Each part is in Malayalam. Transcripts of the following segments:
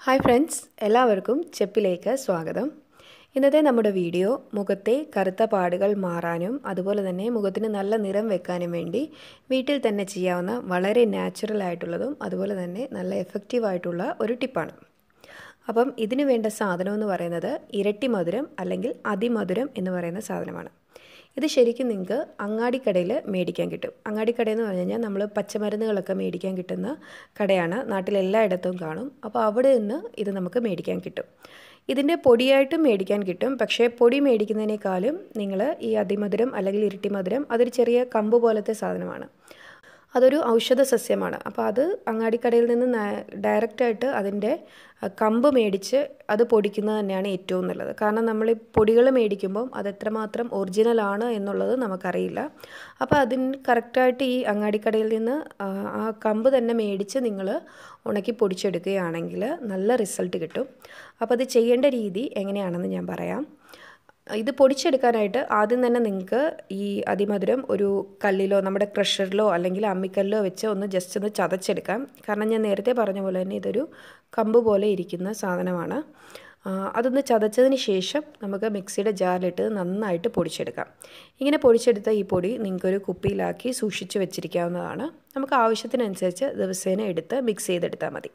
ഹായ് ഫ്രണ്ട്സ് എല്ലാവർക്കും ചെപ്പിലേക്ക് സ്വാഗതം. ഇന്നത്തെ നമ്മുടെ വീഡിയോ മുഖത്തെ കറുത്ത പാടുകൾ മാറാനും അതുപോലെ തന്നെ മുഖത്തിന് നല്ല നിറം വെക്കാനും വേണ്ടി വീട്ടിൽ തന്നെ ചെയ്യാവുന്ന വളരെ നാച്ചുറൽ ആയിട്ടുള്ളതും അതുപോലെ തന്നെ നല്ല എഫക്റ്റീവ് ആയിട്ടുള്ള ഒരു ടിപ്പാണ് അപ്പം ഇതിനു വേണ്ട സാധനം എന്ന് പറയുന്നത് ഇരട്ടി മധുരം അല്ലെങ്കിൽ അതിമധുരം എന്ന് പറയുന്ന സാധനമാണ്. ഇത് ശരിക്കും നിങ്ങൾക്ക് അങ്ങാടിക്കടയിൽ മേടിക്കാൻ കിട്ടും. അങ്ങാടിക്കട എന്ന് പറഞ്ഞു കഴിഞ്ഞാൽ നമ്മൾ പച്ചമരുന്നുകളൊക്കെ മേടിക്കാൻ കിട്ടുന്ന കടയാണ്. നാട്ടിലെല്ലായിടത്തും കാണും. അപ്പോൾ അവിടെ നിന്ന് ഇത് നമുക്ക് മേടിക്കാൻ കിട്ടും. ഇതിന്റെ പൊടിയായിട്ടും മേടിക്കാൻ കിട്ടും. പക്ഷേ പൊടി മേടിക്കുന്നതിനേക്കാളും നിങ്ങൾ ഈ അതിമധുരം അല്ലെങ്കിൽ ഇരട്ടി മധുരം അതൊരു ചെറിയ കമ്പ് പോലത്തെ സാധനമാണ്. അതൊരു ഔഷധ സസ്യമാണ് അപ്പോൾ അത് അങ്ങാടിക്കടയിൽ നിന്ന് ഡയറക്റ്റായിട്ട് അതിന്റെ കമ്പ് മേടിച്ച് അത് പൊടിക്കുന്നത് തന്നെയാണ് ഏറ്റവും നല്ലത്. കാരണം നമ്മൾ ഈ പൊടികൾ മേടിക്കുമ്പം അത് എത്രമാത്രം ഒറിജിനൽ ആണ് എന്നുള്ളത് നമുക്കറിയില്ല. അപ്പോൾ അതിന് കറക്റ്റായിട്ട് ഈ അങ്ങാടിക്കടയിൽ നിന്ന് ആ കമ്പ് തന്നെ മേടിച്ച് നിങ്ങൾ ഉണക്കി പൊടിച്ചെടുക്കുകയാണെങ്കിൽ നല്ല റിസൾട്ട് കിട്ടും. അപ്പോൾ അത് ചെയ്യേണ്ട രീതി എങ്ങനെയാണെന്ന് ഞാൻ പറയാം. ഇത് പൊടിച്ചെടുക്കാനായിട്ട് ആദ്യം തന്നെ നിങ്ങൾക്ക് ഈ അതിമധുരം ഒരു കല്ലിലോ നമ്മുടെ ക്രഷറിലോ അല്ലെങ്കിൽ അമ്മിക്കല്ലിലോ വെച്ച് ഒന്ന് ജസ്റ്റ് ഒന്ന് ചതച്ചെടുക്കാം. കാരണം ഞാൻ നേരത്തെ പറഞ്ഞ പോലെ തന്നെ ഇതൊരു കമ്പ് പോലെ ഇരിക്കുന്ന സാധനമാണ്. അതൊന്ന് ചതച്ചതിന് ശേഷം നമുക്ക് മിക്സിയുടെ ജാറിലിട്ട് നന്നായിട്ട് പൊടിച്ചെടുക്കാം. ഇങ്ങനെ പൊടിച്ചെടുത്ത ഈ പൊടി നിങ്ങൾക്കൊരു കുപ്പിയിലാക്കി സൂക്ഷിച്ച് വെച്ചിരിക്കാവുന്നതാണ്. നമുക്ക് ആവശ്യത്തിനനുസരിച്ച് ദിവസേന എടുത്ത് മിക്സ് ചെയ്തെടുത്താൽ മതി.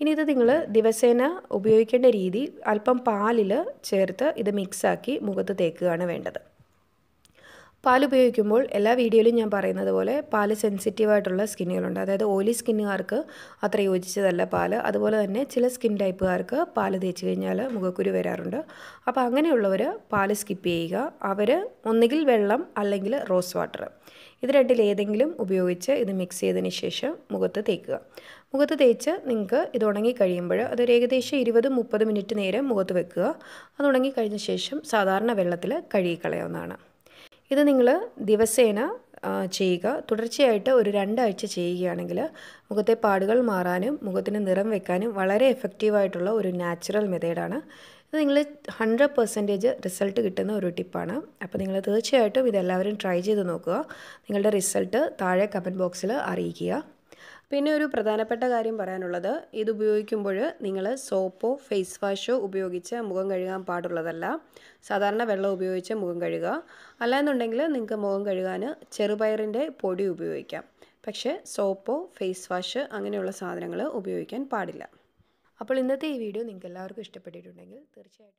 ഇനി ഇത് നിങ്ങൾ ദിവസേന ഉപയോഗിക്കേണ്ട രീതി അല്പം പാലിൽ ചേർത്ത് ഇത് മിക്സാക്കി മുഖത്ത് തേക്കുകയാണ് വേണ്ടത്. പാൽ ഉപയോഗിക്കുമ്പോൾ എല്ലാ വീഡിയോയിലും ഞാൻ പറയുന്നത് പോലെ പാൽ സെൻസിറ്റീവായിട്ടുള്ള സ്കിന്നുകളുണ്ട്. അതായത് ഓയിലി സ്കിന്നുകാർക്ക് അത്ര യോജിച്ചതല്ല പാൽ അതുപോലെ തന്നെ ചില സ്കിൻ ടൈപ്പുകാർക്ക് പാൽ തേച്ച് കഴിഞ്ഞാൽ മുഖക്കുരു വരാറുണ്ട്. അപ്പോൾ അങ്ങനെയുള്ളവർ പാൽ സ്കിപ്പ് ചെയ്യുക. അവർ ഒന്നുകിൽ വെള്ളം അല്ലെങ്കിൽ റോസ് വാട്ടർ ഇത് രണ്ടിൽ ഏതെങ്കിലും ഉപയോഗിച്ച് ഇത് മിക്സ് ചെയ്തതിന് ശേഷം മുഖത്ത് തേക്കുക. മുഖത്ത് തേച്ച് നിങ്ങൾക്ക് ഇത് ഉണങ്ങി കഴിയുമ്പോൾ അതൊരു ഏകദേശം ഇരുപത് മുപ്പത് മിനിറ്റ് നേരം മുഖത്ത് വെക്കുക. അത് ഉണങ്ങി കഴിഞ്ഞ ശേഷം സാധാരണ വെള്ളത്തിൽ കഴുകിക്കളയാവുന്നതാണ്. ഇത് നിങ്ങൾ ദിവസേന ചെയ്യുക. തുടർച്ചയായിട്ട് ഒരു രണ്ടാഴ്ച ചെയ്യുകയാണെങ്കിൽ മുഖത്തെ പാടുകൾ മാറാനും മുഖത്തിന് നിറം വെക്കാനും വളരെ എഫക്റ്റീവായിട്ടുള്ള ഒരു നാച്ചുറൽ മെത്തേഡാണ് ഇത് നിങ്ങൾ ഹൺഡ്രഡ് പെർസെന്റേജ് റിസൾട്ട് കിട്ടുന്ന ഒരു ടിപ്പാണ്. അപ്പോൾ നിങ്ങൾ തീർച്ചയായിട്ടും ഇതെല്ലാവരും ട്രൈ ചെയ്ത് നോക്കുക. നിങ്ങളുടെ റിസൾട്ട് താഴെ കമന്റ് ബോക്സിൽ അറിയിക്കുക. പിന്നെ ഒരു പ്രധാനപ്പെട്ട കാര്യം പറയാനുള്ളത്. ഇത് ഉപയോഗിക്കുമ്പോൾ നിങ്ങൾ സോപ്പോ ഫേസ് വാഷോ ഉപയോഗിച്ച് മുഖം കഴുകാൻ പാടുള്ളതല്ല. സാധാരണ വെള്ളം ഉപയോഗിച്ച് മുഖം കഴുകുക. അല്ലാന്നുണ്ടെങ്കിൽ നിങ്ങൾക്ക് മുഖം കഴുകാൻ ചെറുപയറിന്റെ പൊടി ഉപയോഗിക്കാം. പക്ഷേ സോപ്പോ ഫേസ് വാഷ് അങ്ങനെയുള്ള സാധനങ്ങൾ ഉപയോഗിക്കാൻ പാടില്ല. അപ്പോൾ ഇന്നത്തെ ഈ വീഡിയോ നിങ്ങൾക്ക് എല്ലാവർക്കും ഇഷ്ടപ്പെട്ടിട്ടുണ്ടെങ്കിൽ തീർച്ചയായിട്ടും